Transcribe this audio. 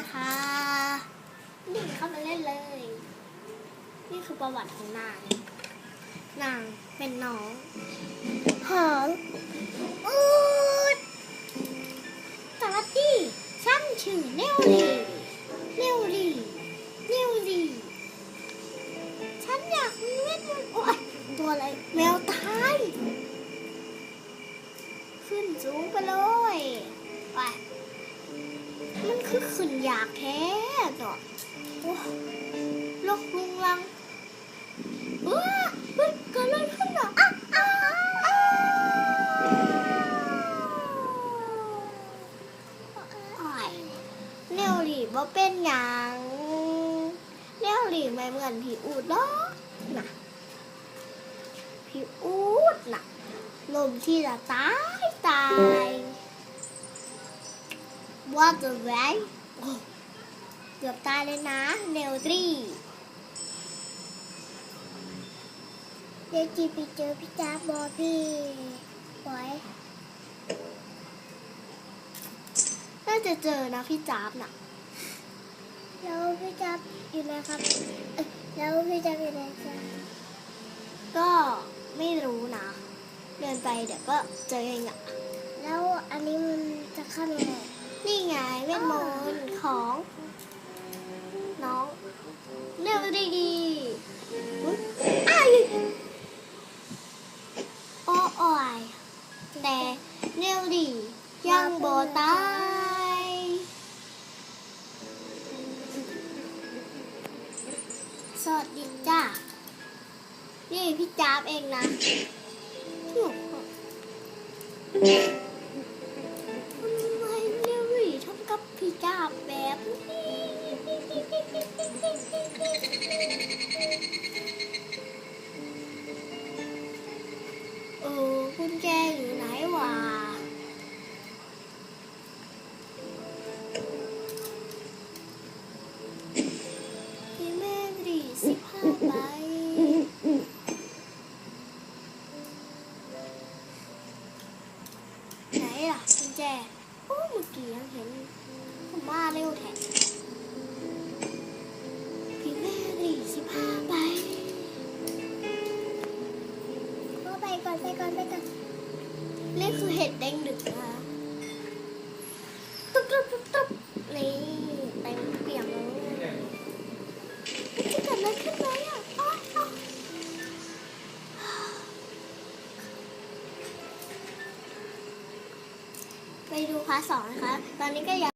นะคะ นี่เข้ามาเล่นเลย นี่คือประวัติของนาง นางเป็นน้องของอูดสวัสดีฉันชื่อเนวลีเนวลีเนวลีฉันอยากมีเวทมนต์โอ้ยตัวอะไรแมวตายขึ้นสูงไปเลยไปมัน คือขึ้นอยากแท้เนาะโอ้โลกลุงลังเอ้อเฮ้ยเกิดอะไรขึ้นอะอ้าวอ้าวอ้าวอ้ายเนวหลีบ่เป็นหยังเนวหลีไม่เหมือนพี่อูดหรอกนะพี่อูดน่ะลมที่จะตายตาย ว่าจะแหวนโอ้เกือบตายเลยนะเนลตรีเดี๋ยวจีไปเจอพี่จ้าบอพี่บอยน่าจะเจอนะพี่จ้าบน่ะ แล้วพี่จ้าบอยู่ไหนครับ แล้วพี่จ้าบอยู่ไหนจ๊ะก็ไม่รู้นะ เดินไปเดี๋ยวก็เจอเองอะแล้วอันนี้มันจะเข้ายังไง นี่ไงเวทมนต์ของ น้องเร็วดีดีอ้ายโอ้โอ้ยแต่เร็วดี ยังโบตายสวัสดีจ้านี่พี่จ๊าบเองนะ บแบบเออกุญแจอยู่ไหนวะพี่แม่ดีสิบห้าใบไหนล่ะกุญแจโอ้เมื่อกี้ยังเห็น ผมมาเร็วแท้พี่แม่รีสิบห้าใบก็ไปก่อนไปก่อนไปก่อนนี่คือเห็ดแดงดึกนะตุ๊บตุ๊บตุ๊บตุ๊บนี่เต็มเปี่ยมเลยจะเกิดอะไรขึ้นไหมอะอ้าวอ้าวไปดูพาร์ทสองนะคะ ตอนนี้ก็ยัง